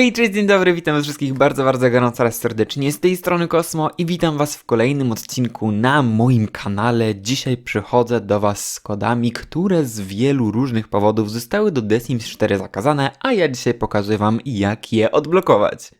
Hej, cześć, dzień dobry, witam wszystkich bardzo, bardzo gorąco oraz serdecznie. Z tej strony Kosmo i witam was w kolejnym odcinku na moim kanale. Dzisiaj przychodzę do was z kodami, które z wielu różnych powodów zostały do The Sims 4 zakazane, a ja dzisiaj pokazuję wam jak je odblokować.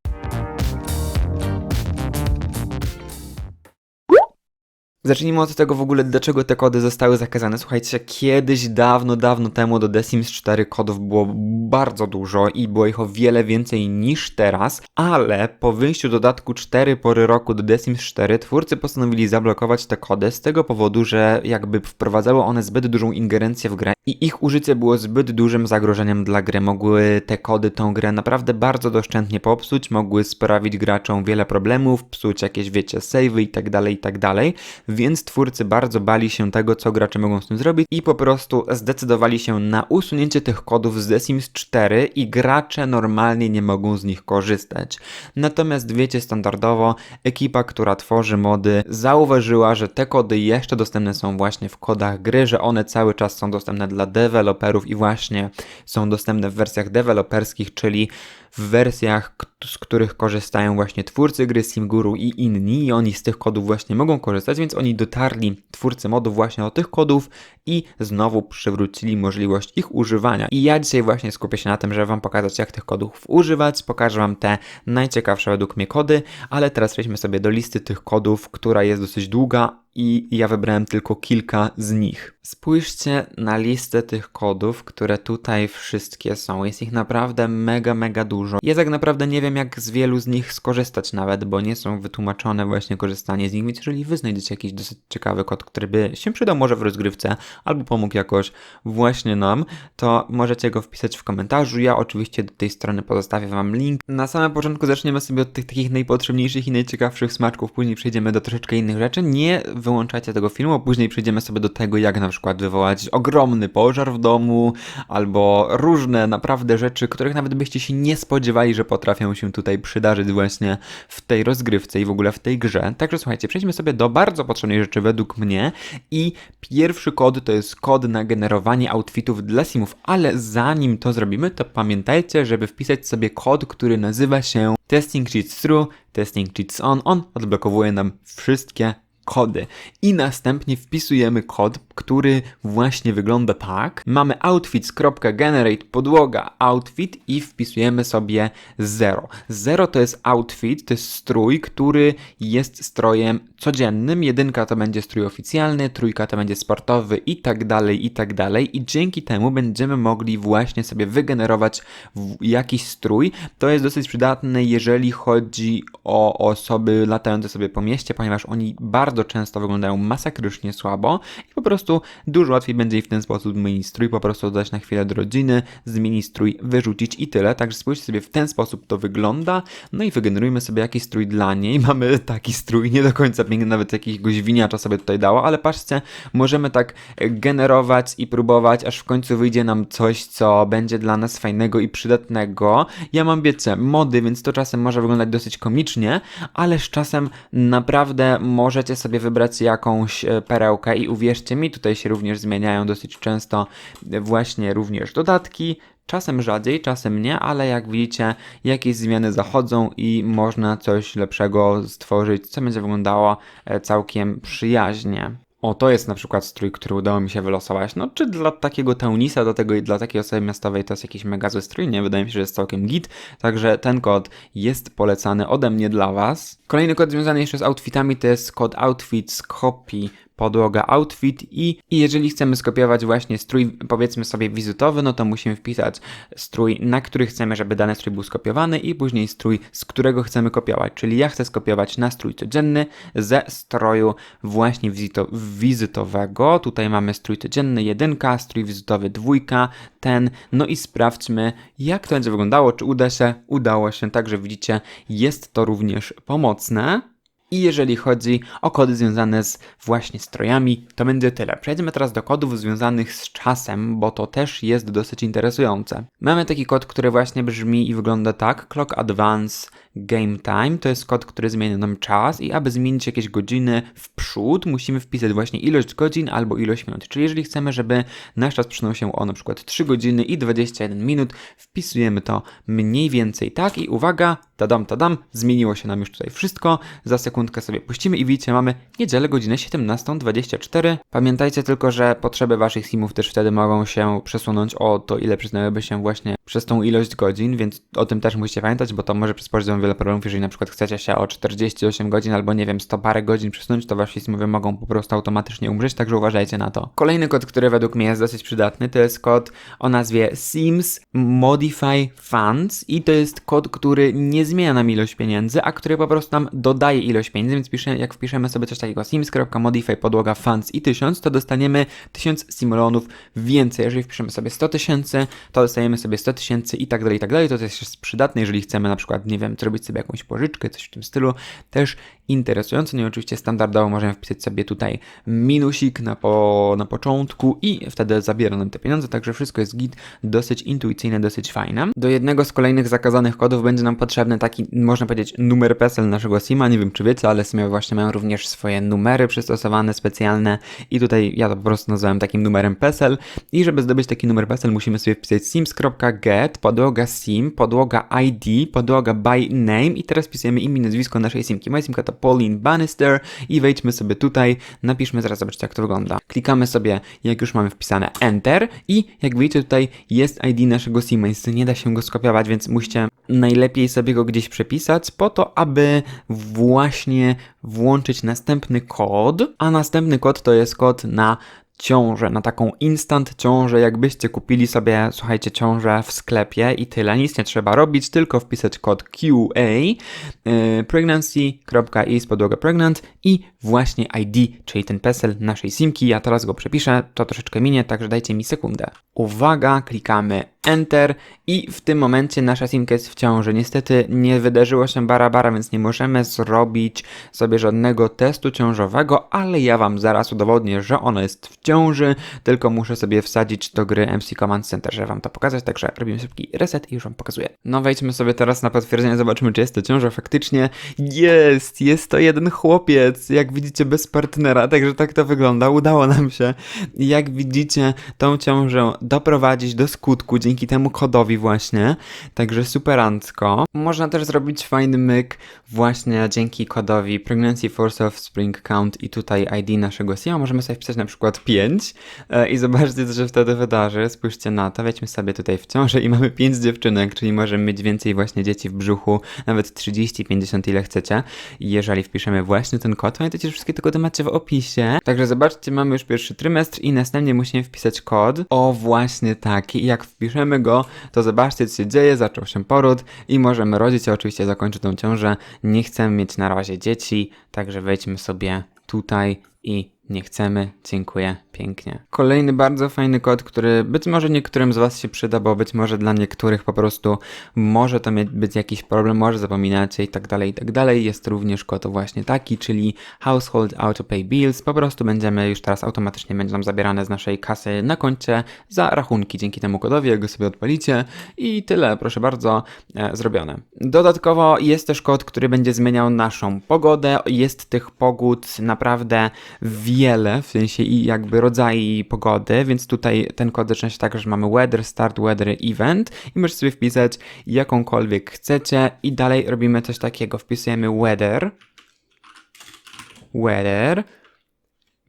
Zacznijmy od tego w ogóle, dlaczego te kody zostały zakazane. Słuchajcie, kiedyś, dawno, dawno temu do The Sims 4 kodów było bardzo dużo i było ich o wiele więcej niż teraz, ale po wyjściu dodatku 4 pory roku do The Sims 4 twórcy postanowili zablokować te kody z tego powodu, że jakby wprowadzały one zbyt dużą ingerencję w grę i ich użycie było zbyt dużym zagrożeniem dla gry. Mogły te kody tą grę naprawdę bardzo doszczętnie popsuć, mogły sprawić graczom wiele problemów, psuć jakieś, wiecie, save'y i tak dalej, i tak więc twórcy bardzo bali się tego, co gracze mogą z tym zrobić i po prostu zdecydowali się na usunięcie tych kodów z The Sims 4 i gracze normalnie nie mogą z nich korzystać. Natomiast wiecie, standardowo ekipa, która tworzy mody, zauważyła, że te kody jeszcze dostępne są właśnie w kodach gry, że one cały czas są dostępne dla deweloperów i właśnie są dostępne w wersjach deweloperskich, czyli w wersjach, z których korzystają właśnie twórcy gry SimGuru i inni i oni z tych kodów właśnie mogą korzystać, więc oni dotarli, twórcy modów właśnie do tych kodów i znowu przywrócili możliwość ich używania. I ja dzisiaj właśnie skupię się na tym, żeby wam pokazać jak tych kodów używać, pokażę wam te najciekawsze według mnie kody, ale teraz przejdźmy sobie do listy tych kodów, która jest dosyć długa i ja wybrałem tylko kilka z nich. Spójrzcie na listę tych kodów, które tutaj wszystkie są. Jest ich naprawdę mega, mega dużo. Ja tak naprawdę nie wiem, jak z wielu z nich skorzystać nawet, bo nie są wytłumaczone właśnie korzystanie z nich, więc jeżeli wy znajdziecie jakiś dosyć ciekawy kod, który by się przydał może w rozgrywce, albo pomógł jakoś właśnie nam, to możecie go wpisać w komentarzu. Ja oczywiście do tej strony pozostawię wam link. Na samym początku zaczniemy sobie od tych takich najpotrzebniejszych i najciekawszych smaczków, później przejdziemy do troszeczkę innych rzeczy. Nie wyłączajcie tego filmu, później przejdziemy sobie do tego, jak na przykład wywołać ogromny pożar w domu, albo różne naprawdę rzeczy, których nawet byście się nie spodziewali, że potrafią się tutaj przydarzyć właśnie w tej rozgrywce i w ogóle w tej grze. Także słuchajcie, przejdźmy sobie do bardzo potrzebnej rzeczy według mnie i pierwszy kod to jest kod na generowanie outfitów dla simów, ale zanim to zrobimy, to pamiętajcie, żeby wpisać sobie kod, który nazywa się Testing Cheats True, Testing Cheats On. On odblokowuje nam wszystkie kody. I następnie wpisujemy kod, który właśnie wygląda tak. Mamy outfits.generate podłoga outfit i wpisujemy sobie 0. 0 to jest outfit, to jest strój, który jest strojem codziennym. Jedynka to będzie strój oficjalny, trójka to będzie sportowy i tak dalej, i tak dalej. I dzięki temu będziemy mogli właśnie sobie wygenerować jakiś strój. To jest dosyć przydatne, jeżeli chodzi o osoby latające sobie po mieście, ponieważ oni bardzo często wyglądają masakrycznie słabo i po prostu dużo łatwiej będzie ich w ten sposób zmienić strój, po prostu dodać na chwilę do rodziny, zmienić strój, wyrzucić i tyle. Także spójrzcie sobie, w ten sposób to wygląda. No i wygenerujmy sobie jakiś strój dla niej. Mamy taki strój, nie do końca piękny, nawet jakiegoś winiacza sobie tutaj dało, ale patrzcie, możemy tak generować i próbować, aż w końcu wyjdzie nam coś, co będzie dla nas fajnego i przydatnego. Ja mam, wiecie, mody, więc to czasem może wyglądać dosyć komicznie, ale z czasem naprawdę możecie sobie wybrać jakąś e, perełkę i uwierzcie mi, tutaj się również zmieniają dosyć często e, właśnie również dodatki. Czasem rzadziej, czasem nie, ale jak widzicie, jakieś zmiany zachodzą i można coś lepszego stworzyć, co będzie wyglądało e, całkiem przyjaźnie. O, to jest na przykład strój, który udało mi się wylosować. No, czy dla takiego Teunisa, do tego i dla takiej osoby miastowej to jest jakiś mega zły strój? Nie, wydaje mi się, że jest całkiem git. Także ten kod jest polecany ode mnie dla Was. Kolejny kod związany jeszcze z outfitami to jest kod outfits copy podłoga outfit i, i jeżeli chcemy skopiować właśnie strój, powiedzmy sobie wizytowy, no to musimy wpisać strój, na który chcemy, żeby dany strój był skopiowany i później strój, z którego chcemy kopiować. Czyli ja chcę skopiować na strój codzienny ze stroju właśnie wizyto, wizytowego. Tutaj mamy strój codzienny jedynka, strój wizytowy dwójka, ten. No i sprawdźmy, jak to będzie wyglądało, czy uda się. Udało się, także widzicie, jest to również pomocne. I jeżeli chodzi o kody związane z właśnie strojami, to będzie tyle. Przejdźmy teraz do kodów związanych z czasem, bo to też jest dosyć interesujące. Mamy taki kod, który właśnie brzmi i wygląda tak: Clock Advance Game Time to jest kod, który zmienia nam czas i aby zmienić jakieś godziny w przód, musimy wpisać właśnie ilość godzin albo ilość minut. Czyli jeżeli chcemy, żeby nasz czas przynosił o na przykład 3 godziny i 21 minut, wpisujemy to mniej więcej tak i uwaga, tadam, tadam, zmieniło się nam już tutaj wszystko. Za sekundkę sobie puścimy i widzicie, mamy niedzielę, godzinę 17.24. Pamiętajcie tylko, że potrzeby waszych simów też wtedy mogą się przesunąć o to, ile przyznałyby się właśnie przez tą ilość godzin, więc o tym też musicie pamiętać, bo to może przysporzyć wiele problemów, jeżeli na przykład chcecie się o 48 godzin albo nie wiem, 100 parę godzin przesunąć, to wasi simowie mogą po prostu automatycznie umrzeć, także uważajcie na to. Kolejny kod, który według mnie jest dosyć przydatny, to jest kod o nazwie Sims Modify Funds i to jest kod, który nie zmienia nam ilość pieniędzy, a który po prostu nam dodaje ilość pieniędzy, więc pisze, jak wpiszemy sobie coś takiego sims.modify podłoga funds i 1000, to dostaniemy 1000 simulonów więcej. Jeżeli wpiszemy sobie 100 tysięcy, to dostajemy sobie 100 tysięcy i tak dalej, i tak dalej. To też jest przydatne, jeżeli chcemy na przykład, nie wiem, zrobić sobie jakąś pożyczkę, coś w tym stylu. Też interesujące. No i oczywiście standardowo możemy wpisać sobie tutaj minusik na, po, na początku i wtedy zabiera nam te pieniądze, także wszystko jest git, dosyć intuicyjne, dosyć fajne. Do jednego z kolejnych zakazanych kodów będzie nam potrzebny taki, można powiedzieć, numer PESEL naszego SIMa, nie wiem czy wiecie, ale SIMy właśnie mają również swoje numery przystosowane, specjalne i tutaj ja to po prostu nazwałem takim numerem PESEL i żeby zdobyć taki numer PESEL musimy sobie wpisać sims.get, podłoga SIM, podłoga ID, podłoga by name i teraz wpisujemy imię, nazwisko naszej SIMki. Moja SIMka to Pauline Bannister i wejdźmy sobie tutaj, napiszmy, zaraz zobaczcie jak to wygląda. Klikamy sobie, jak już mamy wpisane Enter i jak widzicie tutaj jest ID naszego więc nie da się go skopiować, więc musicie najlepiej sobie go gdzieś przepisać po to, aby właśnie włączyć następny kod, a następny kod to jest kod na ciążę, na taką instant ciążę, jakbyście kupili sobie, słuchajcie, ciążę w sklepie i tyle, nic nie trzeba robić, tylko wpisać kod QA, yy, pregnancy.is podłoga pregnant i właśnie ID, czyli ten PESEL naszej simki, ja teraz go przepiszę, to troszeczkę minie, także dajcie mi sekundę. Uwaga, klikamy Enter i w tym momencie nasza simka jest w ciąży. Niestety nie wydarzyło się barabara, więc nie możemy zrobić sobie żadnego testu ciążowego, ale ja Wam zaraz udowodnię, że ona jest w ciąży, tylko muszę sobie wsadzić do gry MC Command Center, żeby Wam to pokazać, także robimy szybki reset i już Wam pokazuję. No wejdźmy sobie teraz na potwierdzenie, zobaczymy czy jest to ciąża faktycznie. Jest, jest to jeden chłopiec, jak widzicie bez partnera, także tak to wygląda, udało nam się. Jak widzicie tą ciążę doprowadzić do skutku dzięki temu kodowi właśnie, także superancko. Można też zrobić fajny myk właśnie dzięki kodowi Pregnancy Force of Spring Count i tutaj ID naszego SIA. Możemy sobie wpisać na przykład 5 e, i zobaczcie co się wtedy wydarzy. Spójrzcie na to, wejdźmy sobie tutaj w ciążę i mamy 5 dziewczynek, czyli możemy mieć więcej właśnie dzieci w brzuchu, nawet 30, 50 ile chcecie. Jeżeli wpiszemy właśnie ten kod, pamiętajcie, że wszystkie te kody macie w opisie. Także zobaczcie, mamy już pierwszy trymestr i następnie musimy wpisać kod. O właśnie taki. Jak wpiszemy go, to zobaczcie co się dzieje, zaczął się poród i możemy rodzić. Oczywiście zakończę tą ciążę. Nie chcemy mieć na razie dzieci, także wejdźmy sobie tutaj i nie chcemy. Dziękuję pięknie. Kolejny bardzo fajny kod, który być może niektórym z Was się przyda, bo być może dla niektórych po prostu może to być jakiś problem, może zapominacie i tak dalej, i tak dalej. Jest również kod właśnie taki, czyli Household Auto Pay Bills. Po prostu będziemy już teraz automatycznie będzie nam zabierane z naszej kasy na koncie za rachunki dzięki temu kodowi, jak go sobie odpalicie i tyle, proszę bardzo, e, zrobione. Dodatkowo jest też kod, który będzie zmieniał naszą pogodę. Jest tych pogód naprawdę wiele, w sensie i jakby rodzaje pogody, więc tutaj ten kod zaczyna się tak, że mamy weather, start weather, event i możecie sobie wpisać jakąkolwiek chcecie i dalej robimy coś takiego, wpisujemy weather, weather,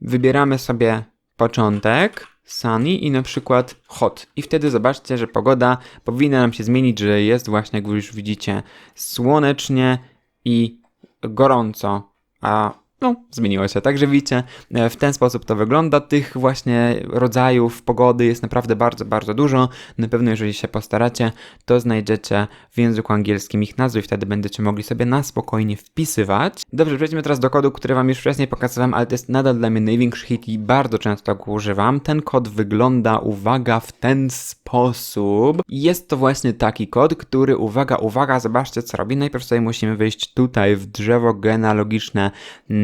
wybieramy sobie początek, sunny i na przykład hot. I wtedy zobaczcie, że pogoda powinna nam się zmienić, że jest właśnie, jak już widzicie, słonecznie i gorąco, a no, zmieniło się. Także widzicie, e, w ten sposób to wygląda. Tych właśnie rodzajów pogody jest naprawdę bardzo, bardzo dużo. Na pewno, jeżeli się postaracie, to znajdziecie w języku angielskim ich nazwy wtedy będziecie mogli sobie na spokojnie wpisywać. Dobrze, przejdźmy teraz do kodu, który Wam już wcześniej pokazywałem, ale to jest nadal dla mnie największy hit i bardzo często go używam. Ten kod wygląda, uwaga, w ten sposób. Jest to właśnie taki kod, który, uwaga, uwaga, zobaczcie co robi. Najpierw sobie musimy wyjść tutaj w drzewo genealogiczne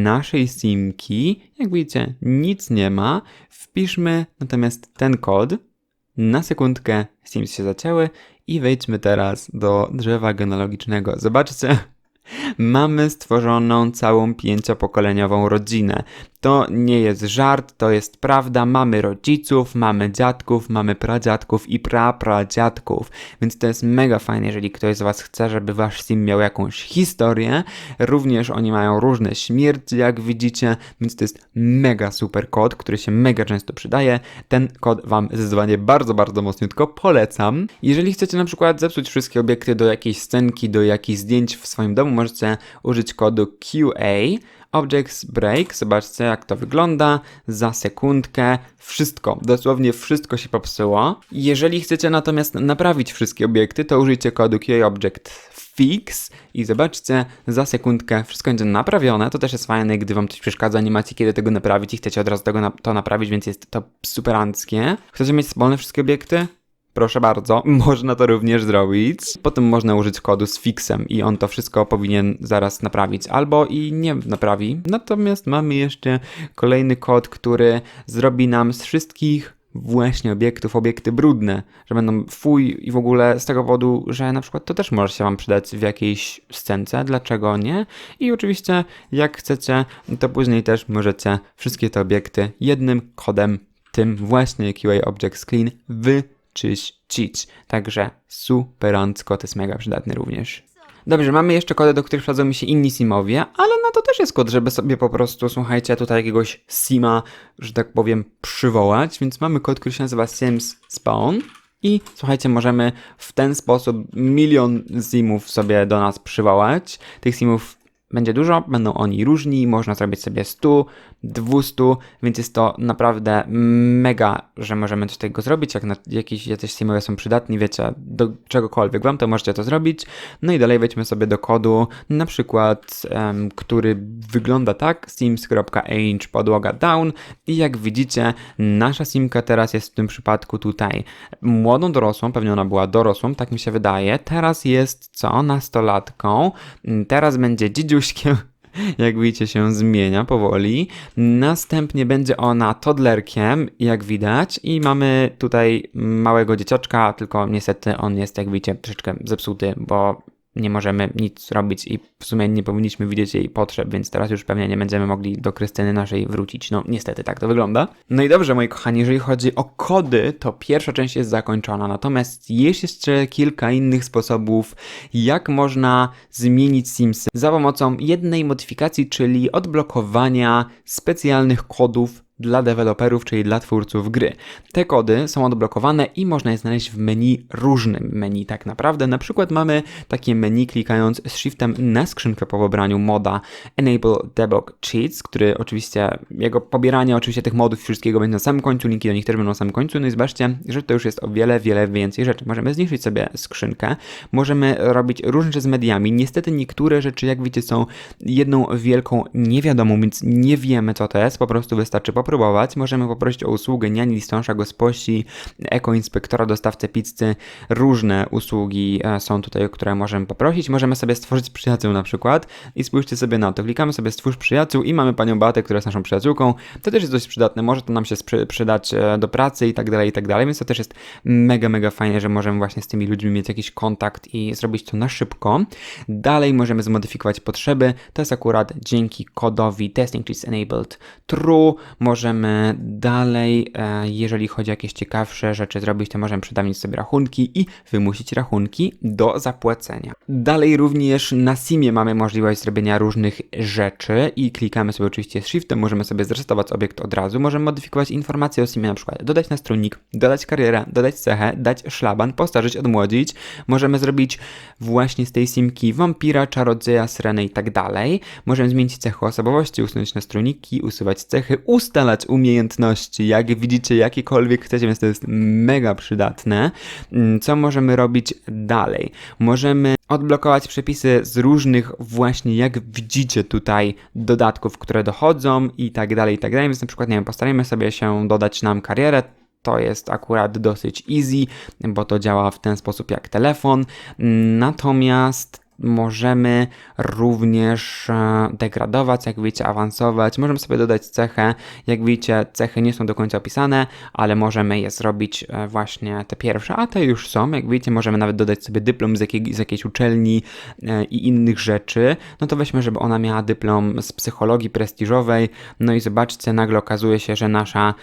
naszej simki. Jak widzicie, nic nie ma. Wpiszmy natomiast ten kod. Na sekundkę Sims się zacięły i wejdźmy teraz do drzewa genealogicznego. Zobaczcie, mamy stworzoną całą pięciopokoleniową rodzinę. To nie jest żart, to jest prawda. Mamy rodziców, mamy dziadków, mamy pradziadków i prapradziadków. Więc to jest mega fajne, jeżeli ktoś z Was chce, żeby Wasz sim miał jakąś historię. Również oni mają różne śmierci, jak widzicie, więc to jest mega super kod, który się mega często przydaje. Ten kod Wam zdecydowanie bardzo, bardzo mocniutko polecam. Jeżeli chcecie na przykład zepsuć wszystkie obiekty do jakiejś scenki, do jakichś zdjęć w swoim domu, możecie użyć kodu QA Objects Break, zobaczcie jak to wygląda, za sekundkę wszystko, dosłownie wszystko się popsuło. Jeżeli chcecie natomiast naprawić wszystkie obiekty, to użyjcie kodu QA Object Fix i zobaczcie, za sekundkę wszystko będzie naprawione. To też jest fajne, gdy wam coś przeszkadza, nie macie kiedy tego naprawić i chcecie od razu tego na to naprawić, więc jest to superanckie. Chcecie mieć wspólne wszystkie obiekty? Proszę bardzo, można to również zrobić. Potem można użyć kodu z fixem i on to wszystko powinien zaraz naprawić, albo i nie naprawi. Natomiast mamy jeszcze kolejny kod, który zrobi nam z wszystkich właśnie obiektów, obiekty brudne, że będą fuj i w ogóle z tego powodu, że na przykład to też może się Wam przydać w jakiejś scence, dlaczego nie? I oczywiście jak chcecie, to później też możecie wszystkie te obiekty jednym kodem, tym właśnie QA Object Clean, wy czyścić. Także superancko, to jest mega przydatny również. Dobrze, mamy jeszcze kody, do których przydadzą mi się inni simowie, ale no to też jest kod, żeby sobie po prostu, słuchajcie, tutaj jakiegoś sima, że tak powiem, przywołać, więc mamy kod, który się nazywa sims spawn i słuchajcie, możemy w ten sposób milion simów sobie do nas przywołać. Tych simów będzie dużo, będą oni różni, można zrobić sobie 100, 200, więc jest to naprawdę mega, że możemy coś takiego zrobić, jak na jakieś jacyś simowe są przydatni, wiecie, do czegokolwiek wam, to możecie to zrobić. No i dalej wejdźmy sobie do kodu, na przykład, um, który wygląda tak, sims.age podłoga down. I jak widzicie, nasza simka teraz jest w tym przypadku tutaj młodą dorosłą, pewnie ona była dorosłą, tak mi się wydaje, teraz jest co, nastolatką, teraz będzie jak widzicie, się zmienia powoli. Następnie będzie ona toddlerkiem, jak widać, i mamy tutaj małego dzieciaczka, tylko niestety on jest, jak widzicie, troszeczkę zepsuty, bo nie możemy nic robić i w sumie nie powinniśmy widzieć jej potrzeb, więc teraz już pewnie nie będziemy mogli do Krystyny naszej wrócić. No niestety tak to wygląda. No i dobrze, moi kochani, jeżeli chodzi o kody, to pierwsza część jest zakończona, natomiast jest jeszcze kilka innych sposobów, jak można zmienić Simsy za pomocą jednej modyfikacji, czyli odblokowania specjalnych kodów dla deweloperów, czyli dla twórców gry. Te kody są odblokowane i można je znaleźć w menu różnym menu tak naprawdę. Na przykład mamy takie menu klikając z shiftem na skrzynkę po pobraniu moda Enable Debug Cheats, który oczywiście, jego pobieranie oczywiście tych modów wszystkiego będzie na samym końcu, linki do nich też będą na samym końcu. No i zobaczcie, że to już jest o wiele, wiele więcej rzeczy. Możemy zniszczyć sobie skrzynkę, możemy robić różne rzeczy z mediami. Niestety niektóre rzeczy, jak widzicie, są jedną wielką niewiadomą, więc nie wiemy co to jest, po prostu wystarczy po spróbować, możemy poprosić o usługę niani, listonosza, gospości, ekoinspektora, dostawcę pizzy. Różne usługi e, są tutaj, które możemy poprosić. Możemy sobie stworzyć przyjaciół na przykład i spójrzcie sobie na to. Klikamy sobie stwórz przyjaciół i mamy panią Batę, która jest naszą przyjaciółką. To też jest dość przydatne, może to nam się przydać e, do pracy i tak dalej, i tak dalej, więc to też jest mega, mega fajnie, że możemy właśnie z tymi ludźmi mieć jakiś kontakt i zrobić to na szybko. Dalej możemy zmodyfikować potrzeby. To jest akurat dzięki kodowi testing is enabled true. Możemy możemy dalej, e, jeżeli chodzi o jakieś ciekawsze rzeczy zrobić, to możemy przedawnić sobie rachunki i wymusić rachunki do zapłacenia. Dalej również na Simie mamy możliwość zrobienia różnych rzeczy i klikamy sobie oczywiście Shiftem, możemy sobie zresetować obiekt od razu, możemy modyfikować informacje o Simie, na przykład dodać nastrójnik, dodać karierę, dodać cechę, dać szlaban, postarzyć, odmłodzić. Możemy zrobić właśnie z tej Simki wampira, czarodzieja, syrenę i tak dalej. Możemy zmienić cechy osobowości, usunąć nastrójniki, usuwać cechy, ustalać umiejętności, jak widzicie, jakiekolwiek chcecie, więc to jest mega przydatne. Mm, Co możemy robić dalej? Możemy odblokować przepisy z różnych właśnie, jak widzicie tutaj, dodatków, które dochodzą i tak dalej, i tak dalej. Więc na przykład, nie wiem, postarajmy sobie się dodać nam karierę, to jest akurat dosyć easy, bo to działa w ten sposób jak telefon. Natomiast możemy również e, degradować, jak widzicie, awansować. Możemy sobie dodać cechę. Jak widzicie, cechy nie są do końca opisane, ale możemy je zrobić e, właśnie te pierwsze, a te już są. Jak widzicie, możemy nawet dodać sobie dyplom z, jakiej, z jakiejś uczelni e, i innych rzeczy. No to weźmy, żeby ona miała dyplom z psychologii prestiżowej. No i zobaczcie, nagle okazuje się, że nasza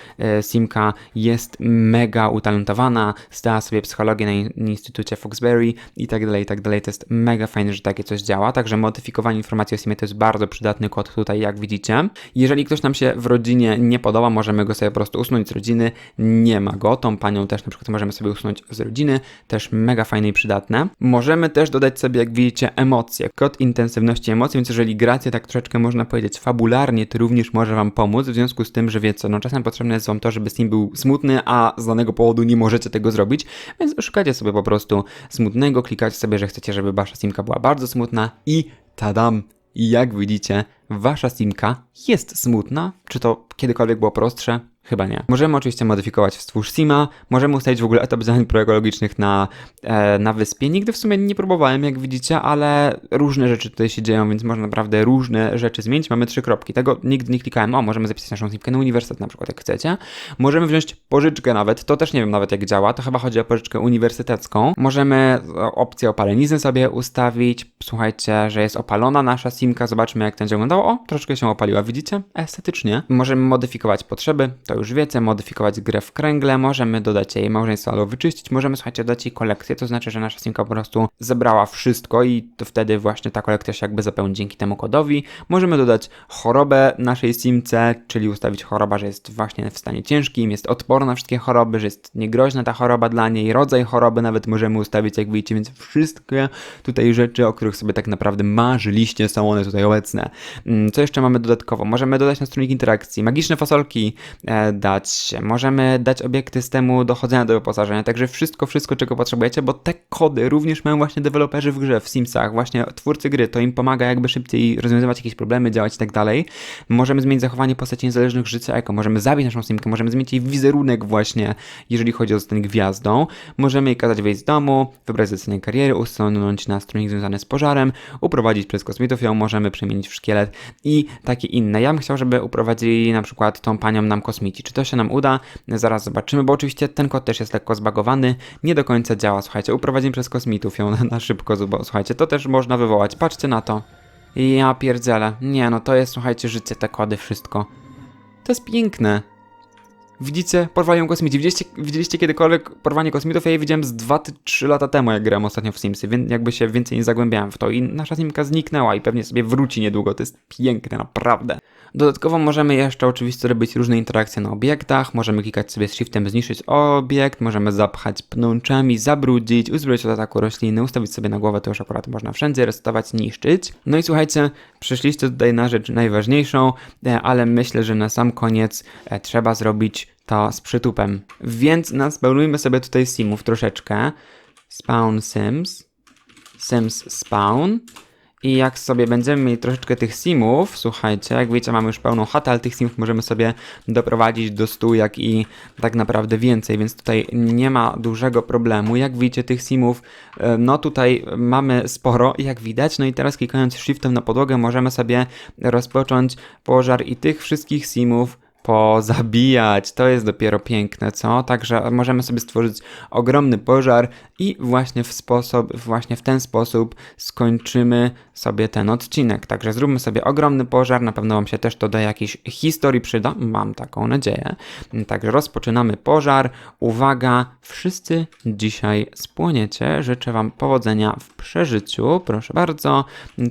Simka jest mega utalentowana, zdała sobie psychologię na in- Instytucie Foxbury i tak dalej, i tak dalej. To jest mega fajne, że takie coś działa. Także modyfikowanie informacji o Simie to jest bardzo przydatny kod tutaj, jak widzicie. Jeżeli ktoś nam się w rodzinie nie podoba, możemy go sobie po prostu usunąć z rodziny. Nie ma go. Tą panią też na przykład możemy sobie usunąć z rodziny. Też mega fajne i przydatne. Możemy też dodać sobie, jak widzicie, emocje. Kod intensywności emocji, więc jeżeli gracie tak troszeczkę, można powiedzieć, fabularnie, to również może Wam pomóc. W związku z tym, że wiecie, no czasem potrzebne jest Wam to, żeby Sim był smutny, a z danego powodu nie możecie tego zrobić, więc szukacie sobie po prostu smutnego, klikacie sobie, że chcecie, żeby Wasza Simka była bardzo smutna i tadam! Jak widzicie, Wasza Simka jest smutna. Czy to kiedykolwiek było prostsze? Chyba nie. Możemy oczywiście modyfikować stwórz Sima, możemy ustalić w ogóle etap zadań proekologicznych na, e, na wyspie. Nigdy w sumie nie próbowałem, jak widzicie, ale różne rzeczy tutaj się dzieją, więc można naprawdę różne rzeczy zmienić. Mamy trzy kropki. Tego nigdy nie klikałem. O, możemy zapisać naszą Simkę na uniwersytet na przykład, jak chcecie. Możemy wziąć pożyczkę nawet, to też nie wiem nawet jak działa, to chyba chodzi o pożyczkę uniwersytecką. Możemy e, opcję opalenizny sobie ustawić. Słuchajcie, że jest opalona nasza Simka, zobaczmy jak to będzie wyglądało. O, troszkę się opaliła, widzicie? Estetycznie. Możemy modyfikować potrzeby, to już wiecie, modyfikować grę w kręgle, możemy dodać jej małżeństwo albo wyczyścić, możemy, słuchajcie, dodać jej kolekcję, to znaczy, że nasza Simka po prostu zebrała wszystko i to wtedy właśnie ta kolekcja się jakby zapełni dzięki temu kodowi. Możemy dodać chorobę naszej Simce, czyli ustawić choroba, że jest właśnie w stanie ciężkim, jest odporna na wszystkie choroby, że jest niegroźna ta choroba dla niej, rodzaj choroby nawet możemy ustawić, jak widzicie, więc wszystkie tutaj rzeczy, o których sobie tak naprawdę marzyliście, są one tutaj obecne. Mm, Co jeszcze mamy dodatkowo? Możemy dodać na interakcji, magiczne fasolki e, dać, możemy dać obiekty z temu dochodzenia do wyposażenia, także wszystko, wszystko czego potrzebujecie, bo te kody również mają właśnie deweloperzy w grze, w Simsach, właśnie twórcy gry, to im pomaga jakby szybciej rozwiązywać jakieś problemy, działać i tak dalej. Możemy zmienić zachowanie postaci niezależnych życia eko, możemy zabić naszą Simkę, możemy zmienić jej wizerunek właśnie, jeżeli chodzi o zostanie gwiazdą. Możemy jej kazać wyjść z domu, wybrać zlecenie kariery, usunąć nastrójnik związany z pożarem, uprowadzić przez kosmitów ją, możemy przemienić w szkielet i takie inne. Ja bym chciał, żeby uprowadzili na przykład tą panią nam Czy to się nam uda? Zaraz zobaczymy, bo oczywiście ten kod też jest lekko zbagowany, nie do końca działa. Słuchajcie, uprowadzimy przez kosmitów ją na szybko, bo słuchajcie, to też można wywołać. Patrzcie na to. Ja pierdzielę. Nie no, to jest, słuchajcie, życie, te kody, wszystko. To jest piękne. Widzicie, porwali ją kosmici. Widzieliście, widzieliście kiedykolwiek porwanie kosmitów? Ja je widziałem z 2-3 lata temu, jak grałem ostatnio w Simsy, więc jakby się więcej nie zagłębiałem w to. I nasza Simka zniknęła i pewnie sobie wróci niedługo. To jest piękne, naprawdę. Dodatkowo możemy jeszcze oczywiście robić różne interakcje na obiektach, możemy klikać sobie z shiftem, zniszczyć obiekt, możemy zapchać pnączami, zabrudzić, uzbroić od ataku rośliny, ustawić sobie na głowę, to już akurat można wszędzie resetować, niszczyć. No i słuchajcie, przyszliście tutaj na rzecz najważniejszą, e, ale myślę, że na sam koniec e, trzeba zrobić to z przytupem. Więc naspełnujmy sobie tutaj simów troszeczkę. Spawn sims, sims spawn. I jak sobie będziemy mieli troszeczkę tych simów, słuchajcie, jak wiecie, mamy już pełną chatę, ale tych simów możemy sobie doprowadzić do 100, jak i tak naprawdę więcej, więc tutaj nie ma dużego problemu. Jak widzicie, tych simów, e, no tutaj mamy sporo, jak widać. No i teraz klikając shiftem na podłogę, możemy sobie rozpocząć pożar i tych wszystkich simów pozabijać. To jest dopiero piękne, co? Także możemy sobie stworzyć ogromny pożar i właśnie w sposób, właśnie w ten sposób skończymy sobie ten odcinek. Także zróbmy sobie ogromny pożar, na pewno Wam się też to do jakiejś historii przyda, mam taką nadzieję. Także rozpoczynamy pożar. Uwaga, wszyscy dzisiaj spłoniecie. Życzę Wam powodzenia w przeżyciu. Proszę bardzo.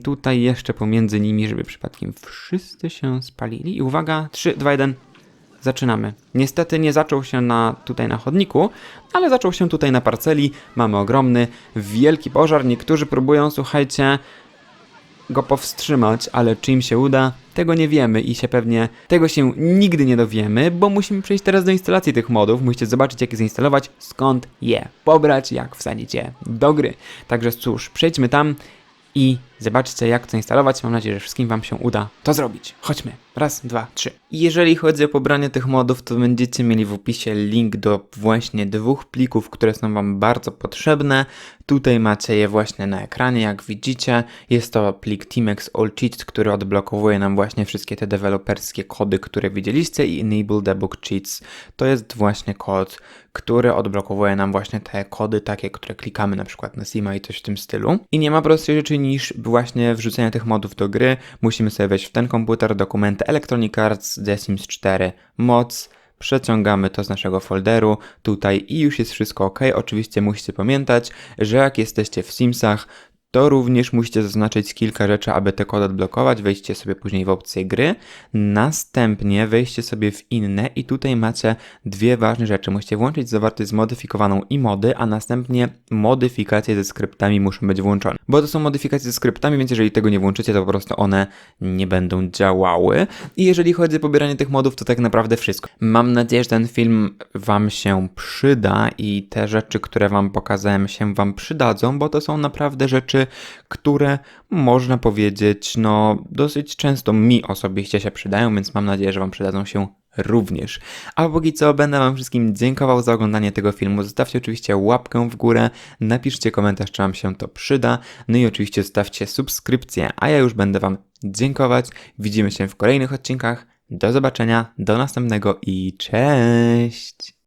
Tutaj jeszcze pomiędzy nimi, żeby przypadkiem wszyscy się spalili. I uwaga, 3, 2, 1. Zaczynamy. Niestety nie zaczął się na, tutaj na chodniku, ale zaczął się tutaj na parceli. Mamy ogromny, wielki pożar. Niektórzy próbują, słuchajcie, go powstrzymać, ale czy im się uda, tego nie wiemy i się pewnie tego się nigdy nie dowiemy, bo musimy przejść teraz do instalacji tych modów. Musicie zobaczyć, jak je zainstalować, skąd je pobrać, jak wsadzić je do gry. Także cóż, przejdźmy tam i zobaczcie, jak to instalować. Mam nadzieję, że wszystkim Wam się uda to zrobić. Chodźmy. Raz, dwa, trzy. Jeżeli chodzi o pobranie tych modów, to będziecie mieli w opisie link do właśnie dwóch plików, które są Wam bardzo potrzebne. Tutaj macie je właśnie na ekranie, jak widzicie. Jest to plik Teamex All Cheats, który odblokowuje nam właśnie wszystkie te deweloperskie kody, które widzieliście i Enable Debug Cheats. To jest właśnie kod, który odblokowuje nam właśnie te kody takie, które klikamy na przykład na Sima i coś w tym stylu. I nie ma prostszej rzeczy niż właśnie wrzucenie tych modów do gry. Musimy sobie wejść w ten komputer, dokumenty Electronic Arts, The Sims 4, moc, przeciągamy to z naszego folderu tutaj i już jest wszystko ok. Oczywiście musicie pamiętać, że jak jesteście w Simsach, to również musicie zaznaczyć kilka rzeczy, aby te kody odblokować. Wejdźcie sobie później w opcję gry. Następnie wejdźcie sobie w inne i tutaj macie dwie ważne rzeczy. Musicie włączyć zawartość zmodyfikowaną i mody, a następnie modyfikacje ze skryptami muszą być włączone. Bo to są modyfikacje ze skryptami, więc jeżeli tego nie włączycie, to po prostu one nie będą działały. I jeżeli chodzi o pobieranie tych modów, to tak naprawdę wszystko. Mam nadzieję, że ten film Wam się przyda i te rzeczy, które Wam pokazałem, się Wam przydadzą, bo to są naprawdę które można powiedzieć, no dosyć często mi osobiście się przydają, więc mam nadzieję, że Wam przydadzą się również. A póki co będę Wam wszystkim dziękował za oglądanie tego filmu. Zostawcie oczywiście łapkę w górę, napiszcie komentarz, czy Wam się to przyda, no i oczywiście zostawcie subskrypcję, a ja już będę Wam dziękować. Widzimy się w kolejnych odcinkach. Do zobaczenia, do następnego i cześć!